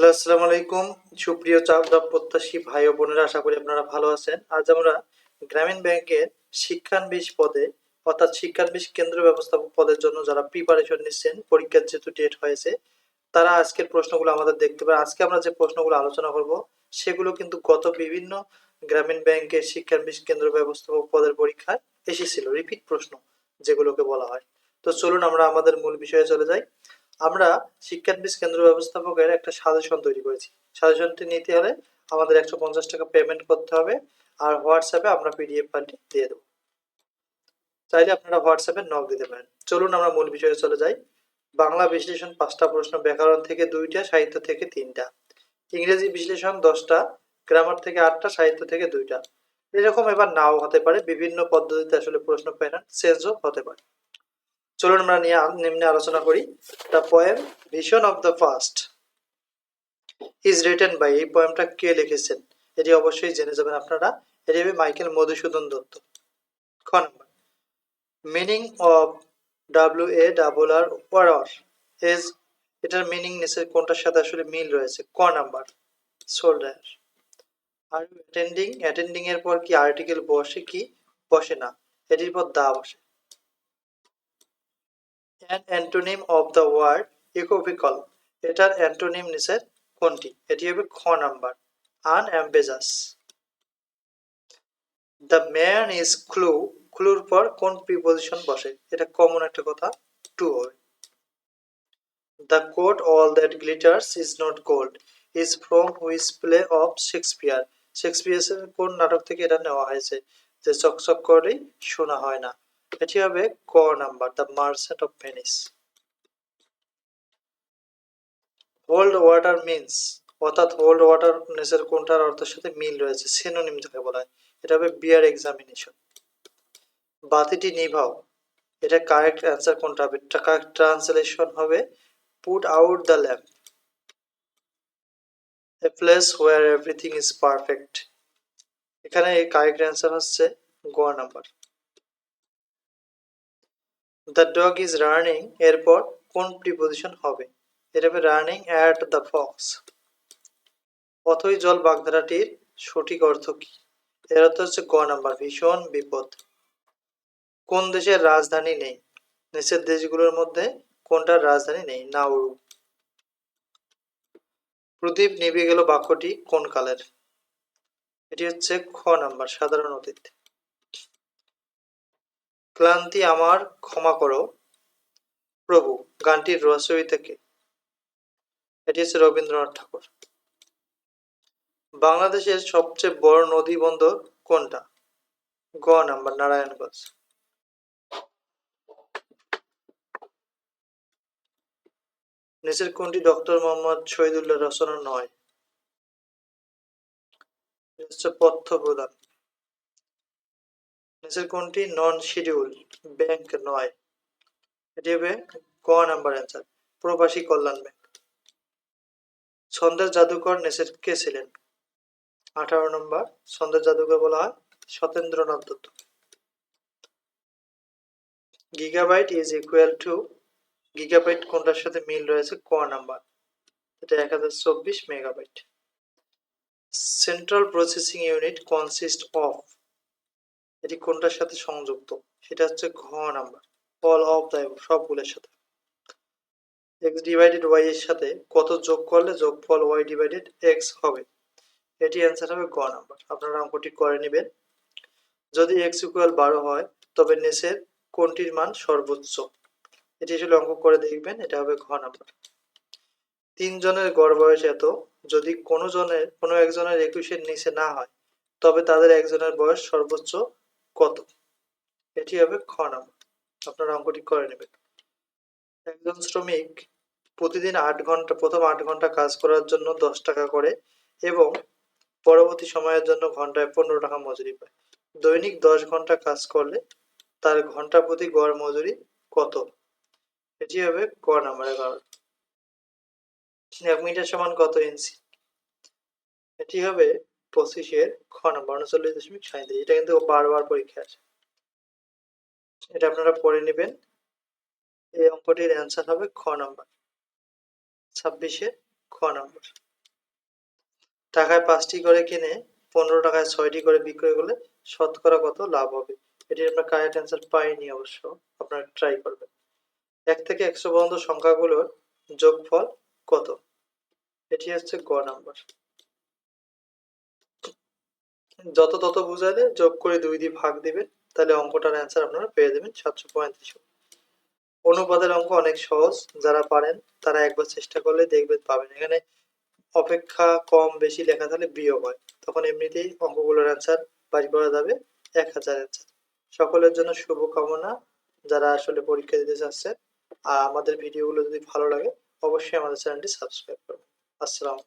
Hello, আসসালামু আলাইকুম। সুপ্রিয় চাকদা প্রত্যাশী ভাই ও বোনেরা, আশা করি আপনারা ভালো আছেন। আজ আমরা গ্রামীণ ব্যাংকের শিক্ষানবিশ পদে, অর্থাৎ শিক্ষানবিশ কেন্দ্র ব্যবস্থাপক পদের জন্য যারা প্রিপারেশন নিচ্ছেন, পরীক্ষার যেহেতু ডেট হয়েছে, তারা আজকের প্রশ্নগুলো আমাদের দেখতে পারে আজকে আমরা যে প্রশ্নগুলো আলোচনা করব, সেগুলো কিন্তু গত বিভিন্ন গ্রামীণ ব্যাংকের শিক্ষানবিশ কেন্দ্র ব্যবস্থাপক পদের পরীক্ষায় এসেছিল। রিপিট প্রশ্ন যেগুলোকে বলা হয়। তো চলুন আমরা আমাদের মূল বিষয়ে চলে যাই। আমরা শিক্ষানবিশ কেন্দ্র ব্যবস্থাপকের একটা সাজেশন তৈরি করেছি। সাজেশনটি নিতে হলে আমাদের একশো পঞ্চাশ টাকা পেমেন্ট করতে হবে আর হোয়াটসঅ্যাপে আমরা পিডিএফ ফাইলটি দিয়ে দেবো। চাইলে আপনারা হোয়াটসঅ্যাপে নক দিতে পারেন। চলুন আমরা মূল বিষয়ে চলে যাই। বাংলা বিশ্লেষণ পাঁচটা প্রশ্ন, ব্যাকরণ থেকে দুইটা, সাহিত্য থেকে তিনটা। ইংরেজি বিশ্লেষণ দশটা গ্রামার থেকে আটটা, সাহিত্য থেকে দুইটা। এরকম এবার নাও হতে পারে। বিভিন্ন পদ্ধতিতে আসলে প্রশ্ন প্যাটার্ন চেঞ্জও হতে পারে। চলুন আমরা নিয়ে নিম্নে আলোচনা করি। The poem vision of the past is written by এই পোয়েমটা কে লিখেছেন? এটি অবশ্যই জেনে যাবেন আপনারা। এটি হবে মাইকেল মধুসূদন দত্ত। খ নম্বর। Meaning of W A double R war is এটার মিনিং নিচের কোনটার সাথে আসলে মিল রয়েছে? ক নাম্বার। সোল্ডার আর অ্যাটেন্ডিং অ্যাটেন্ডিং এর পর কি আর্টিকেল বসে কি? বসে না। এটির পর দা বসে। An antonym of the word equivocal এটার অ্যান্টোনিম নিচের কোনটি? এটি হবে খ number. Unambiguous the man is clue ক্লুর পর কোন প্রিপোজিশন বসে? এটা কমন একটা কথা। টু হবে the quote all that glitters is not gold is from which play of Shakespeare শেক্সপিয়ারের কোন নাটক থেকে এটা নেওয়া হয়েছে? যে চকচক করেই শোনা হয় না। এটি হবে ক number the merchant of Venice hold water means অর্থাৎ হোল্ড ওয়াটার নেসের কোনটার অর্থের সাথে মিল রয়েছে সিনোনিম যাকে বলা হয়। এটা হবে বিয়ার এক্সামিনেশন বাতিটি নিভাও। এটা কারেক্ট অ্যান্সার কোনটা হবে? কারেক্ট ট্রান্সলেশন হবে put out the lamp a place where everything is perfect এখানে কারেক্ট অ্যান্সার হচ্ছে Goa number the dog is running এরপর কোন প্রিপোজিশন হবে? এটা হবে রানিং অ্যাট দ্য ফক্স অথই জল বাগধারাটির সঠিক অর্থ কি? এর অর্থ হচ্ছে গ নাম্বার, ভীষণ বিপদ। কোন দেশের রাজধানী নেই? নিচের দেশগুলোর মধ্যে কোনটার রাজধানী নেই? নাউরু প্রদীপ নিভে গেল বাক্যটি কোন কালের? এটি হচ্ছে খ নাম্বার, সাধারণ অতীত। ক্লান্তি আমার, ক্ষমা করো। প্রভু, গানটির রচয়িতা কে এটি হচ্ছে রবীন্দ্রনাথ ঠাকুর। বাংলাদেশের সবচেয়ে বড় নদী বন্দর কোনটা? গ নাম্বার, নারায়ণগঞ্জ। নিচের কোনটি ডক্টর মোহাম্মদ শহীদুল্লাহ রচনা নয়? পথ্য প্রদান। নিচের কোনটি নন শিডিউল ব্যাংক নয়। এটি হবে ক নাম্বার অ্যান্সার প্রবাসী কল্যাণ ব্যাংক ছন্দের জাদুকর নেসের কে ছিলেন? আঠারো নম্বর ছন্দের জাদুকর বলা হয় Satyendranath Dutta. Gigabyte is equal to gigabyte কোনটার সাথে মিল রয়েছে? ক নাম্বার এটা এক হাজার চব্বিশ megabyte central processing unit consist of এটি কোনটার সাথে সংযুক্ত? সেটা হচ্ছে ঘ নাম্বার। অল অফ দ্য সবগুলোর সাথে। এক্স ডিভাইডেড ওয়াই এর সাথে কত যোগ করলে যোগফল ওয়াই ডিভাইডেড এক্স হবে? এটি অ্যান্সার হবে গ নাম্বার। আপনারা অঙ্কটি করে নেবেন। যদি এক্স ইকুয়াল বারো হয়, তবে নেসের কোনটির মান সর্বোচ্চ? এটি আসলে অঙ্ক করে দেখবেন, এটা হবে ঘ নাম্বার। তিনজনের গড় বয়স এত, যদি কোনো জনের, কোনো একজনের একুশের নিচে না হয়, তবে তাদের একজনের বয়স সর্বোচ্চ কত? এটি হবে খ নাম্বার। আপনারা অঙ্কটি করে নেবেন। একজন শ্রমিক প্রতিদিন আট ঘণ্টা, প্রথম আট ঘণ্টা কাজ করার জন্য দশ টাকা করে এবং পরবর্তী সময়ের জন্য ঘন্টায় পনেরো টাকা মজুরি পায়। দৈনিক দশ ঘণ্টা কাজ করলে তার ঘণ্টা প্রতি গড় মজুরি কত? এটি হবে ক নাম্বারের কারণ এক মিটার সমান কত ইঞ্চি? এটি হবে পঁচিশের খ নম্বর, উনচল্লিশ দশমিক সাঁত্রিশ এটা কিন্তু বারবার পরীক্ষা আছে। এটা আপনারা পড়ে নেবেন। এই অঙ্কটির অ্যান্সার হবে খ নম্বর, ছাব্বিশের খ নম্বর। টাকায় পাঁচটি করে কিনে পনেরো টাকায় ছয়টি করে বিক্রয় করলে শতকরা কত লাভ হবে? এটি আপনার কারেক্ট অ্যান্সার পাইনি অবশ্য, আপনারা ট্রাই করবেন। এক থেকে একশো পর্যন্ত সংখ্যাগুলোর যোগফল কত? এটি হচ্ছে গ নাম্বার। যত তত বুঝালে যোগ করে দুই দিয়ে ভাগ দিবেন, তাহলে অঙ্কটার অ্যান্সার আপনারা পেয়ে যাবেন সাতশো পঁয়ত্রিশ অনুপাতের অঙ্ক অনেক সহজ, যারা পারেন তারা একবার চেষ্টা করলে দেখবেন পাবেন। এখানে অপেক্ষা কম বেশি লেখা থাকলে বিয়োগ হয়। তখন এমনিতেই অঙ্কগুলোর অ্যান্সার বাড়ি করা যাবে, এক হাজার অ্যান্সার সকলের জন্য শুভকামনা, যারা আসলে পরীক্ষা দিতে চাচ্ছেন। আর আমাদের ভিডিওগুলো যদি ভালো লাগে, অবশ্যই আমাদের চ্যানেলটি সাবস্ক্রাইব করবেন। আসসালাম